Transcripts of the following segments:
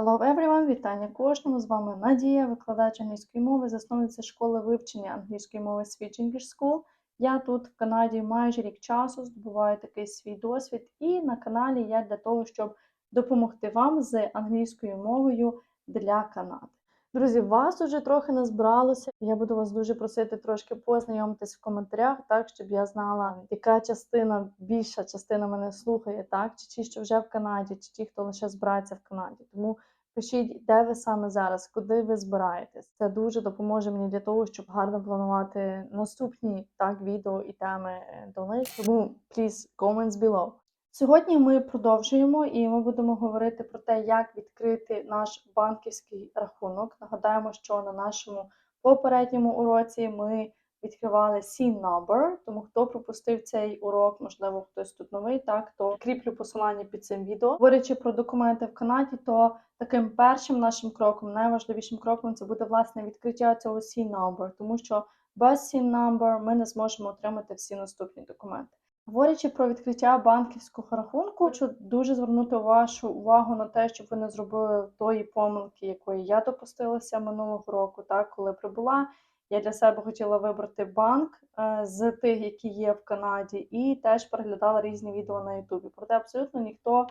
Hello everyone! Вітання кожному! З вами Надія, викладач англійської мови, засновниця школи вивчення англійської мови Switch English School. Я тут в Канаді майже рік часу здобуваю такий свій досвід, і на каналі я для того, щоб допомогти вам з англійською мовою для Канади. Друзі, вас уже трохи назбиралося. Я буду вас дуже просити трошки познайомитись в коментарях, так щоб я знала, яка частина, більша частина мене слухає, так чи ті, що вже в Канаді, чи ті, хто лише збирається в Канаді. Тому пишіть, де ви саме зараз, куди ви збираєтесь. Це дуже допоможе мені для того, щоб гарно планувати наступні так відео і теми е, до них. Тому please comments below. Сьогодні ми продовжуємо і ми будемо говорити про те, як відкрити наш банківський рахунок. Нагадаємо, що на нашому попередньому уроці ми відкривали SIN number, тому хто пропустив цей урок, можливо, хтось тут новий, так то кріплю посилання під цим відео. Говорячи про документи в Канаді, то таким першим нашим кроком, найважливішим кроком, це буде власне відкриття цього SIN number, тому що без SIN number ми не зможемо отримати всі наступні документи. Говорячи про відкриття банківського рахунку, хочу дуже звернути вашу увагу на те, щоб ви не зробили тої помилки, якої я допустилася минулого року, так коли прибула. Я для себе хотіла вибрати банк е, з тих, які є в Канаді, і теж переглядала різні відео на Ютубі. Проте абсолютно ніхто,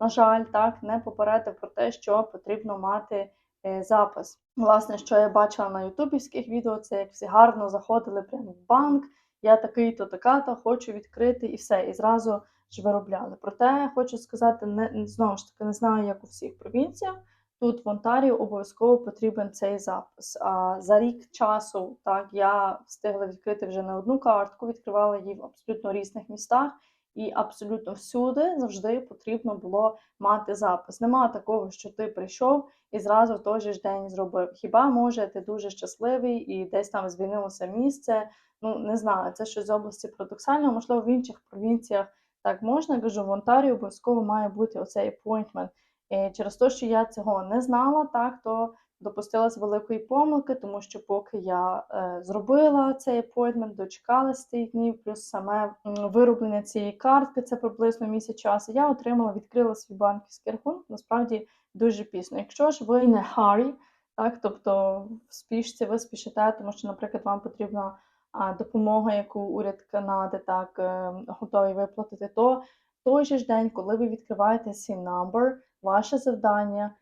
на жаль, так не попередив про те, що потрібно мати е, запис. Власне, що я бачила на ютубівських відео, це як всі гарно заходили прямо в банк. Я такий-то, така-то, хочу відкрити і все. І зразу ж виробляли. Проте хочу сказати, не знову ж таки, не знаю, як у всіх провінціях. Тут в Онтаріо обов'язково потрібен цей запис. А за рік часу так я встигла відкрити вже не одну картку, відкривала її в абсолютно різних містах, і абсолютно всюди завжди потрібно було мати запис. Нема такого, що ти прийшов і зразу в той же ж день зробив. Хіба може ти дуже щасливий і десь там звільнилося місце? Ну не знаю, це щось з області парадоксального, можливо, в інших провінціях так можна. Кажу, в Онтаріо обов'язково має бути оцей appointment. І через те, що я цього не знала, так то допустилась великої помилки, тому що поки я е, зробила цей appointment, дочекалась тих днів, плюс саме вироблення цієї картки, це приблизно місяць часу. Я отримала, відкрила свій банківський рахунок. Насправді дуже пізно. Якщо ж ви не hurry, так тобто в спішці ви спішите, тому що, наприклад, вам потрібна допомога, яку уряд Канади так е, готовий виплатити, то той же ж день, коли ви відкриваєте SIN number, ваше завдання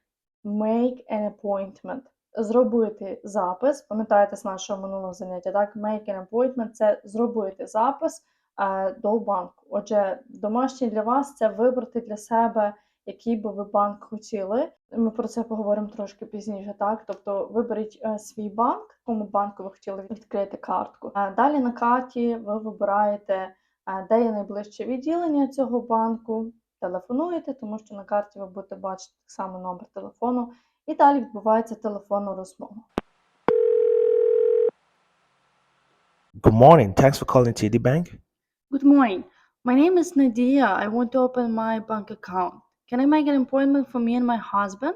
make an appointment. Зробити запис, пам'ятаєте з нашого минулого заняття, так? Make an appointment це зробити запис е, до банку. Отже, домашнє для вас це вибрати для себе, який би ви банк хотіли. Ми про це поговоримо трошки пізніше, так? Тобто виберіть е, свій банк, в якому банку ви хотіли відкрити картку. Е, далі на карті ви вибираєте, е, де є найближче відділення цього банку телефонуєте, тому що на карті ви будете бачити так само номер телефону, і далі відбувається телефонна розмова. Good morning. Thanks for calling TD Bank. Good morning. My name is Nadia. I want to open my bank account. Can I make an appointment for me and my husband?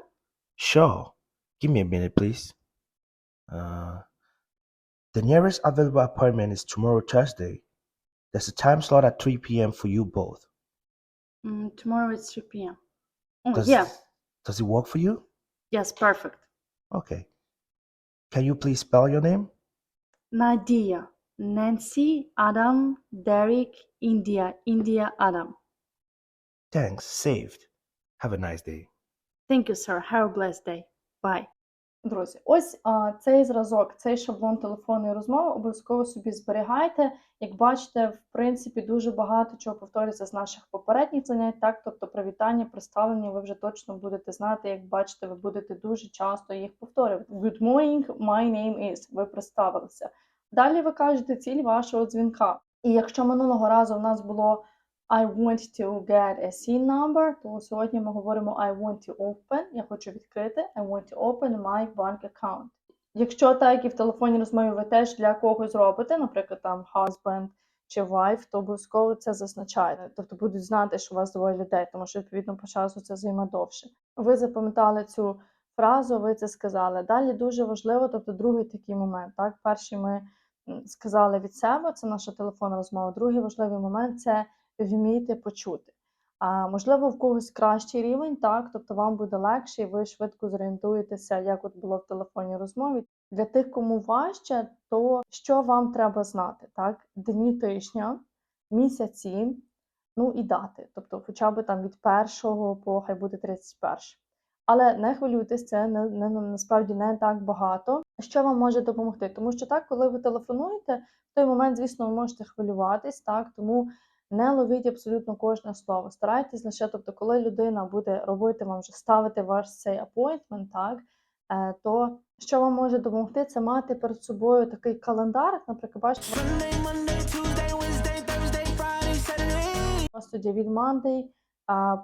Sure. Give me a minute, please. Uh, the nearest available appointment is tomorrow, Thursday. There's a time slot at 3 p.m. for you both. Mm, tomorrow it's 3 p.m. Oh, Does, yeah. Does it work for you? Yes, perfect. Okay. Can you please spell your name? Nadia. Nancy, Adam, Derek, India, India, Adam. Thanks. Saved. Have a nice day. Thank you, sir. Have a blessed day. Bye. Друзі, ось а, цей зразок, цей шаблон телефонної розмови обов'язково собі зберігайте. Як бачите, в принципі, дуже багато чого повторюється з наших попередніх занять. Так, тобто привітання, представлення, ви вже точно будете знати. Як бачите, ви будете дуже часто їх повторювати. Good morning, my name is. Ви представилися. Далі ви кажете ціль вашого дзвінка. І якщо минулого разу в нас було I want to get a SIN number, то сьогодні ми говоримо I want to open, я хочу відкрити, I want to open my bank account. Якщо так, і в телефонній розмові ви теж для когось робите, наприклад, там husband чи wife, то обов'язково це зазначаєте. Тобто будуть знати, що у вас двоє людей, тому що відповідно по часу це займе довше. Ви запам'ятали цю фразу, ви це сказали. Далі дуже важливо, тобто другий такий момент. Так, перший ми сказали від себе, це наша телефонна розмова. Другий важливий момент це вмійте почути. А можливо, в когось кращий рівень, так, тобто вам буде легше, і ви швидко зорієнтуєтеся, як от було в телефонній розмові. Для тих, кому важче, то що вам треба знати, так? Дні тижня, місяці, ну і дати. Тобто, хоча б там від першого по хай буде 31. Але не хвилюйтесь, це не, не, насправді не так багато. Що вам може допомогти? Тому що так, коли ви телефонуєте, в той момент, звісно, ви можете хвилюватись, так, тому не ловіть абсолютно кожне слово. Старайтесь лише, тобто, коли людина буде робити вам вже ставити ваш цей appointment, так, е, то що вам може допомогти, це мати перед собою такий календар, наприклад, бачите, у вас тоді від Monday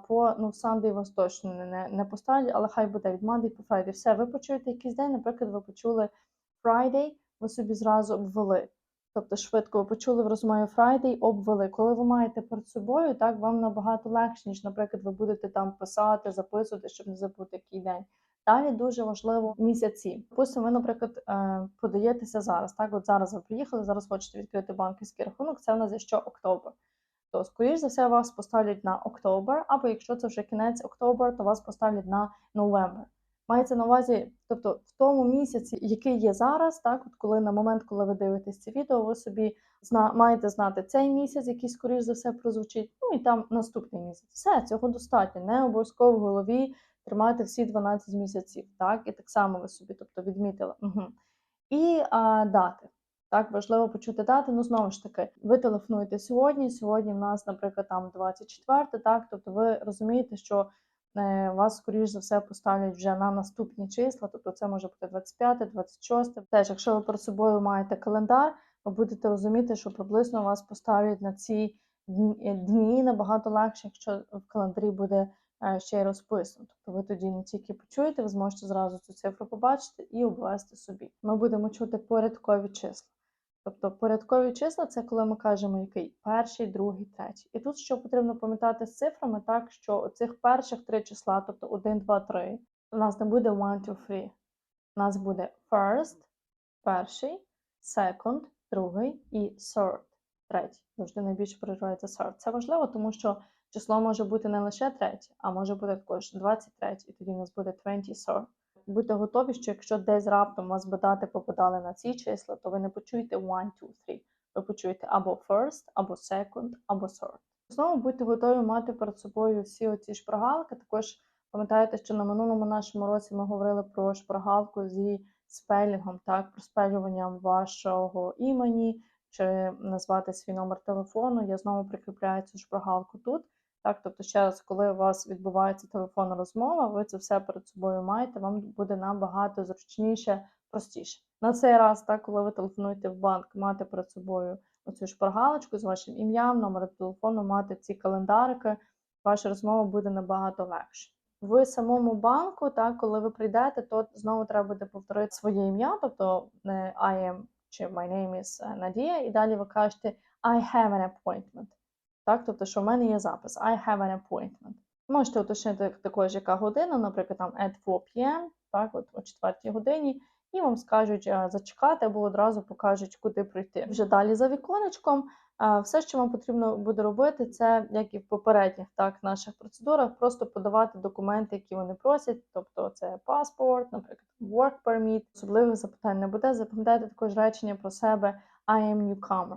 по ну Sunday вас точно не, не поставлять, але хай буде від Monday по Friday. Все, ви почуєте якийсь день, наприклад, ви почули Friday, ви собі зразу обвели. Тобто швидко ви почули в розмові Friday, обвели. Коли ви маєте перед собою, так вам набагато легше, ніж, наприклад, ви будете там писати, записувати, щоб не забути який день. Далі дуже важливо місяці. Допустимо, ви, наприклад, е, подаєтеся зараз. Так, от зараз ви приїхали, зараз хочете відкрити банківський рахунок. Це в нас що октобер. То, скоріш за все, вас поставлять на октобер, або якщо це вже кінець октобер, то вас поставлять на новембер. Мається на увазі, тобто в тому місяці, який є зараз, так, от коли на момент, коли ви дивитесь це відео, ви собі зна, маєте знати цей місяць, який скоріш за все прозвучить, ну і там наступний місяць. Все, цього достатньо. Не обов'язково в голові тримати всі 12 місяців, так, і так само ви собі, тобто відмітили. Угу. І а, дати. Так, важливо почути дати. Ну, знову ж таки, ви телефонуєте сьогодні. Сьогодні в нас, наприклад, там 24, так, тобто ви розумієте, що вас, скоріш за все, поставлять вже на наступні числа, тобто це може бути 25, 26. Теж, якщо ви перед собою маєте календар, ви будете розуміти, що приблизно вас поставлять на ці дні, е, набагато легше, якщо в календарі буде е, ще й розписано. Тобто ви тоді не тільки почуєте, ви зможете зразу цю цифру побачити і обвести собі. Ми будемо чути порядкові числа. Тобто порядкові числа це коли ми кажемо, який перший, другий, третій. І тут що потрібно пам'ятати з цифрами, так що цих перших три числа, тобто 1, 2, 3, у нас не буде 1, 2, 3. У нас буде first, перший, second, другий і third, третій. Завжди найбільше переживається third. Це важливо, тому що число може бути не лише третє, а може бути також 23, і тоді у нас буде 23. Будьте готові, що якщо десь раптом вас би дати попадали на ці числа, то ви не почуєте 1, 2, 3. Ви почуєте або first, або second, або third. Знову будьте готові мати перед собою всі оці шпаргалки. Також пам'ятаєте, що на минулому нашому році ми говорили про шпаргалку зі спелінгом, так, про спелюванням вашого імені, чи назвати свій номер телефону. Я знову прикріпляю цю шпаргалку тут. Так, тобто, ще раз, коли у вас відбувається телефонна розмова, ви це все перед собою маєте, вам буде набагато зручніше, простіше. На цей раз, так, коли ви телефонуєте в банк, мати перед собою оцю шпаргалочку з вашим ім'ям, номером телефону, мати ці календарики, ваша розмова буде набагато легше. В самому банку, так, коли ви прийдете, то знову треба буде повторити своє ім'я, тобто I am чи my name is е, Надія, і далі ви кажете I have an appointment. Так, тобто, що в мене є запис I have an appointment. Можете уточнити також, яка година, наприклад, там at 4 p.m., так, от о 4 годині, і вам скажуть е, зачекати або одразу покажуть, куди прийти. Вже далі за віконечком. е, Все, що вам потрібно буде робити, це як і в попередніх так наших процедурах, просто подавати документи, які вони просять, тобто це паспорт, наприклад, work permit. Особливих запитань не буде. Запам'ятайте також речення про себе I am newcomer.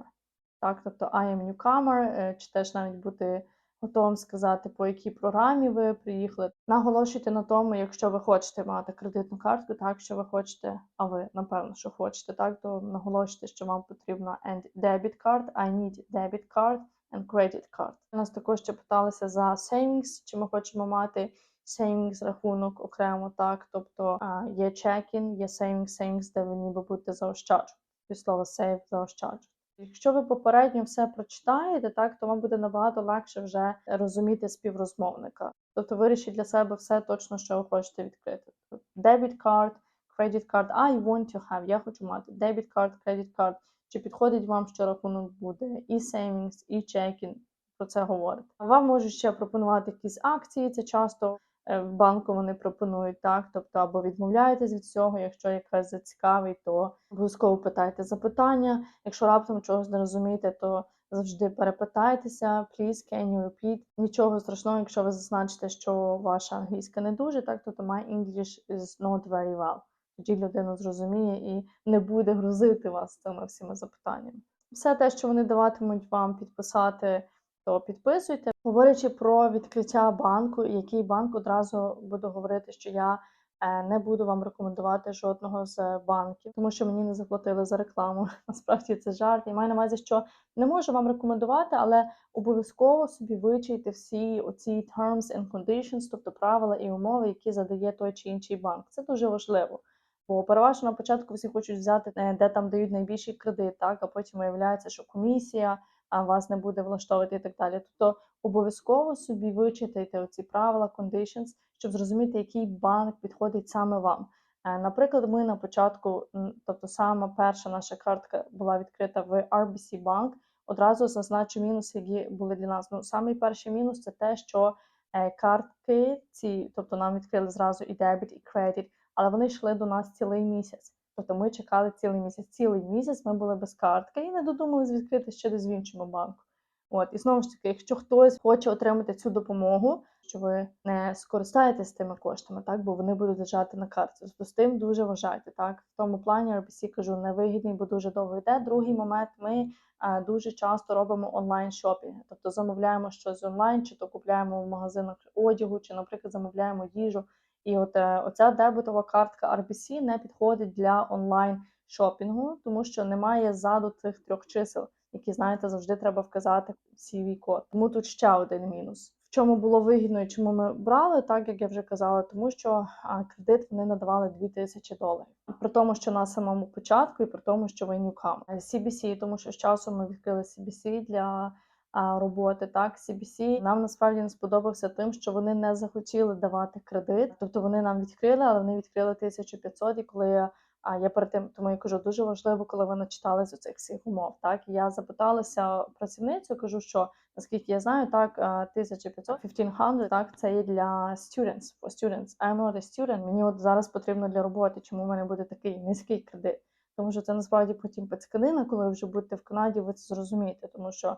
Так, тобто I am newcomer, е, чи теж навіть бути готовим сказати, по якій програмі ви приїхали. Наголошуйте на тому, якщо ви хочете мати кредитну картку, так, що ви хочете, а ви напевно, що хочете, так, то наголошуйте, що вам потрібна and debit card, I need debit card and credit card. Нас також ще питалися за savings, чи ми хочемо мати savings рахунок окремо, так, тобто є check-in, є savings, savings, де ви ніби будете заощаджувати. Від слова save заощаджувати. Якщо ви попередньо все прочитаєте, так то вам буде набагато легше вже розуміти співрозмовника. Тобто вирішіть для себе все точно, що ви хочете відкрити. Debit card, credit card, I want to have, я хочу мати debit card, credit card. Чи підходить вам, що рахунок буде і savings, і checking, про це говорить. Вам можуть ще пропонувати якісь акції, це часто в банку вони пропонують, так? Тобто або відмовляєтесь від цього, якщо якраз зацікавить, то обов'язково питайте запитання. Якщо раптом чогось не розумієте, то завжди перепитайтеся, please, can you repeat. Нічого страшного, якщо ви зазначите, що ваша англійська не дуже, так, тобто my English is not very well. Тоді людина зрозуміє і не буде грузити вас цими всіма запитаннями. Все те, що вони даватимуть вам підписати, то підписуйте. Говорячи про відкриття банку, і який банк одразу буду говорити, що я е, не буду вам рекомендувати жодного з банків, тому що мені не заплатили за рекламу. Насправді це жарт. Я маю на увазі, що не можу вам рекомендувати, але обов'язково собі вичайте всі оці terms and conditions, тобто правила і умови, які задає той чи інший банк. Це дуже важливо. Бо переважно на початку всі хочуть взяти, е, де там дають найбільший кредит, так, а потім виявляється, що комісія а вас не буде влаштовувати і так далі. Тобто обов'язково собі вичитайте оці правила, conditions, щоб зрозуміти, який банк підходить саме вам. Е, Наприклад, ми на початку, тобто сама перша наша картка була відкрита в RBC Bank. Одразу зазначу мінуси, які були для нас. Ну, самий перший мінус це те, що е, картки ці, тобто нам відкрили зразу і дебіт, і кредит, але вони йшли до нас цілий місяць. Тобто ми чекали цілий місяць. Цілий місяць ми були без картки і не додумались відкрити ще десь в іншому банку. От, і знову ж таки, якщо хтось хоче отримати цю допомогу, що ви не скористаєтесь тими коштами, так, бо вони будуть лежати на карті. Тобто з тим дуже вважайте. Так, в тому плані RBC кажу невигідний, бо дуже довго йде. Другий момент ми е, дуже часто робимо онлайн шопінг, тобто замовляємо щось онлайн, чи то купляємо в магазинах одягу, чи, наприклад, замовляємо їжу. І от е, оця дебетова картка RBC не підходить для онлайн шопінгу, тому що немає ззаду цих трьох чисел, які, знаєте, завжди треба вказати cv код. Тому тут ще один мінус. В чому було вигідно і чому ми брали, так як я вже казала, тому що кредит вони надавали 2000 доларів. При тому, що на самому початку, і при тому, що ви ньюкам. CBC, тому що з часом ми відкрили CBC для роботи. Так, CBC нам насправді не сподобався тим, що вони не захотіли давати кредит. Тобто вони нам відкрили, але вони відкрили 1500, і коли я а я перед тим, тому я кажу, дуже важливо, коли ви начитались у цих всіх умов. Так, я запиталася працівницю, кажу, що наскільки я знаю, так е, 1500, 1500, так, це є для students, for students. I'm not a student, мені от зараз потрібно для роботи, чому в мене буде такий низький кредит. Тому що це насправді потім пацьканина, коли ви вже будете в Канаді, ви це зрозумієте, тому що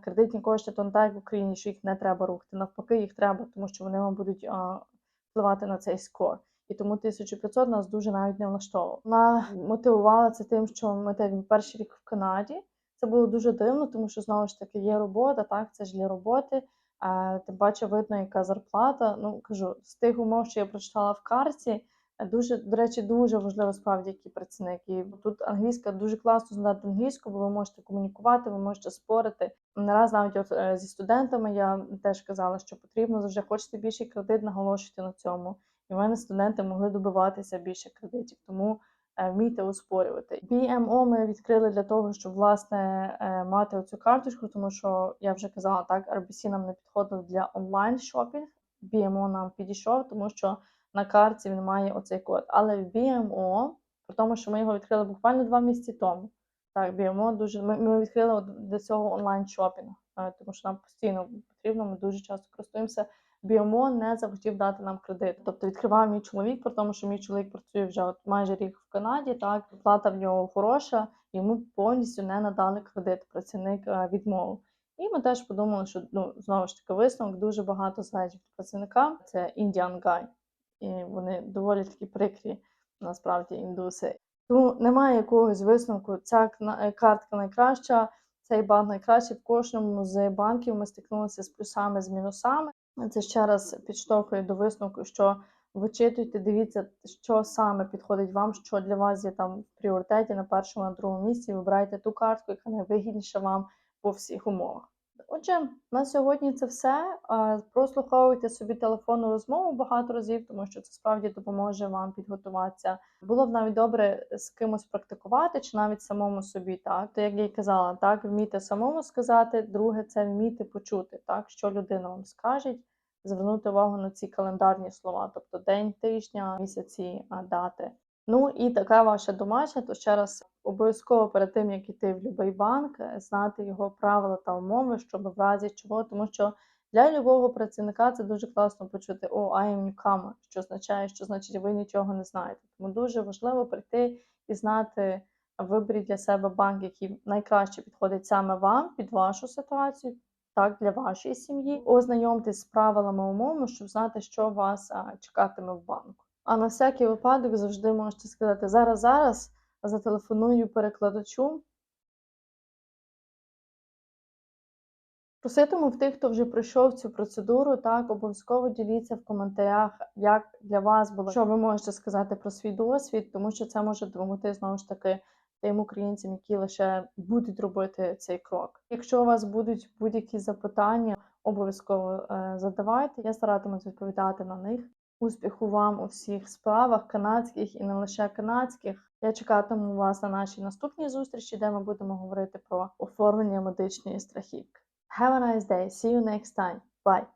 кредитні кошти то так в Україні, що їх не треба рухати. Навпаки, їх треба, тому що вони вам будуть впливати на цей скор. І тому 1500 нас дуже навіть не влаштовувало. Вона мотивувала це тим, що ми так перший рік в Канаді. Це було дуже дивно, тому що знову ж таки є робота, так, це ж для роботи. Тим паче видно, яка зарплата. Ну кажу, з тих умов, що я прочитала в карті, дуже, до речі, дуже важливо справді, які працівники. Тут англійська дуже класно знати англійську, бо ви можете комунікувати, ви можете спорити. Не навіть от, е, зі студентами я теж казала, що потрібно завжди хочете більший кредит, наголошуйте на цьому. І в мене студенти могли добиватися більше кредитів, тому е, вмійте оспорювати. BMO ми відкрили для того, щоб власне е, мати оцю карточку, тому що я вже казала, так RBC нам не підходив для онлайн шопінг. BMO нам підійшов, тому що на карті він має оцей код. Але в BMO, при тому, що ми його відкрили буквально два місяці тому. Так, BMO дуже ми, ми відкрили для цього онлайн шопінг, е, тому що нам постійно потрібно. Ми дуже часто користуємося. BMO не захотів дати нам кредит. Тобто відкривав мій чоловік, при тому, що мій чоловік працює вже от майже рік в Канаді. Так плата в нього хороша, йому повністю не надали кредит. Працівник е, відмовив. І ми теж подумали, що ну знову ж таки висновок дуже багато залежить від працівника. Це Indian Guy. І вони доволі такі прикрі, насправді, індуси. Тому немає якогось висновку. Ця е, картка найкраща, цей банк найкращий. В кожному з банків ми стикнулися з плюсами, з мінусами. Це ще раз підштовхує до висновку, що вичитуйте, дивіться, що саме підходить вам, що для вас є там в пріоритеті на першому, на другому місці. Вибирайте ту картку, яка найвигідніша вам по всіх умовах. Отже, на сьогодні це все. Прослуховуйте собі телефонну розмову багато разів, тому що це справді допоможе вам підготуватися. Було б навіть добре з кимось практикувати, чи навіть самому собі, так. То як я й казала, так, вмійте самому сказати. Друге, це вмійте почути, так, що людина вам скаже, звернути увагу на ці календарні слова, тобто день, тижня, місяці, дати. Ну і така ваша домашня, то ще раз обов'язково перед тим, як іти в будь-який банк, е, знати його правила та умови, щоб в разі чого, тому що Для любого працівника це дуже класно почути о, I am newcomer, що означає, що значить ви нічого не знаєте. Тому дуже важливо прийти і знати, виберіть для себе банк, який найкраще підходить саме вам під вашу ситуацію, так для вашої сім'ї. Ознайомтесь з правилами умовно, щоб знати, що вас чекатиме в банку. А на всякий випадок завжди можете сказати зараз, зараз зателефоную перекладачу. Проситиму в тих, хто вже пройшов цю процедуру, так обов'язково діліться в коментарях, як для вас було, що ви можете сказати про свій досвід, тому що це може допомогти знову ж таки тим українцям, які лише будуть робити цей крок. Якщо у вас будуть будь-які запитання, обов'язково е, задавайте. Я старатимусь відповідати на них. Успіху вам у всіх справах канадських і не лише канадських. Я чекатиму вас на нашій наступній зустрічі, де ми будемо говорити про оформлення медичної страхівки. Have a nice day. See you next time. Bye.